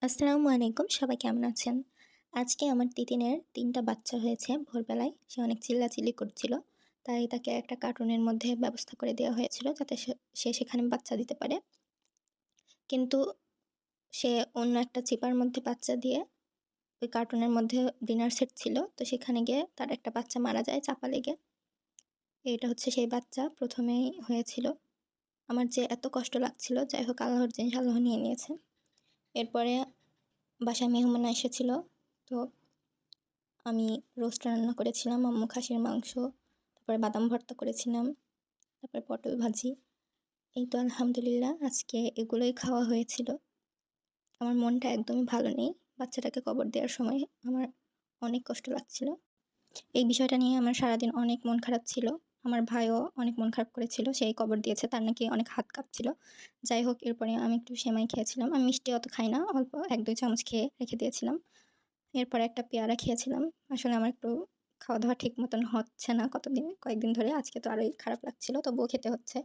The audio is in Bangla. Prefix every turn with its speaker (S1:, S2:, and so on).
S1: আসসালামু আলাইকুম, সবাই কেমন আছেন? আজকে আমার তিতিনের তিনটা বাচ্চা হয়েছে ভোরবেলায়। সে অনেক চিল্লাচিল্লি করছিল, তাই তাকে একটা কার্টুনের মধ্যে ব্যবস্থা করে দেওয়া হয়েছিল যাতে সে- সেখানে বাচ্চা দিতে পারে। কিন্তু সে অন্য একটা চিপার মধ্যে বাচ্চা দিয়ে ওই কার্টুনের মধ্যে ডিনার সেট ছিল, তো সেখানে গিয়ে তার একটা বাচ্চা মারা যায় চাপা লেগে। এটা হচ্ছে সেই বাচ্চা, প্রথমেই হয়েছিল। আমার যে এত কষ্ট লাগছিল, যাই হোক, আল্লাহর জিনিস, আল্লাহ নিয়ে নিয়েছে। এরপরে বাসায় মেহমান এসেছিল। তো আমি রোস্ট রান্না করেছিলাম, আম্মু খাসির মাংস, তারপরে বাদাম ভর্তা করেছিলাম, তারপরে পটল ভাজি। এই তো আলহামদুলিল্লাহ, আজকে এগুলোই খাওয়া হয়েছিল। আমার মনটা একদমই ভালো নেই, বাচ্চাটাকে কবর দেওয়ার সময় আমার অনেক কষ্ট লাগছিল। এই বিষয়টা নিয়ে আমার সারাদিন অনেক মন খারাপ ছিল। আমার ভাইও অনেক মন খারাপ করেছিল, সেই কবর দিয়েছে, তার নাকি অনেক হাত কাঁপছিল। যাই হোক, এরপরে আমি একটু সেমাই খেয়েছিলাম। আমি মিষ্টি অত খাই না, অল্প এক, দুই চামচ খেয়ে রেখে দিয়েছিলাম। এরপরে একটা পেয়ারা খেয়েছিলাম। আসলে আমার একটু খাওয়া দাওয়া ঠিক মতন হচ্ছে না কতদিন, কয়েকদিন ধরে। আজকে তো আরোই খারাপ লাগছিল, তবুও খেতে হচ্ছে।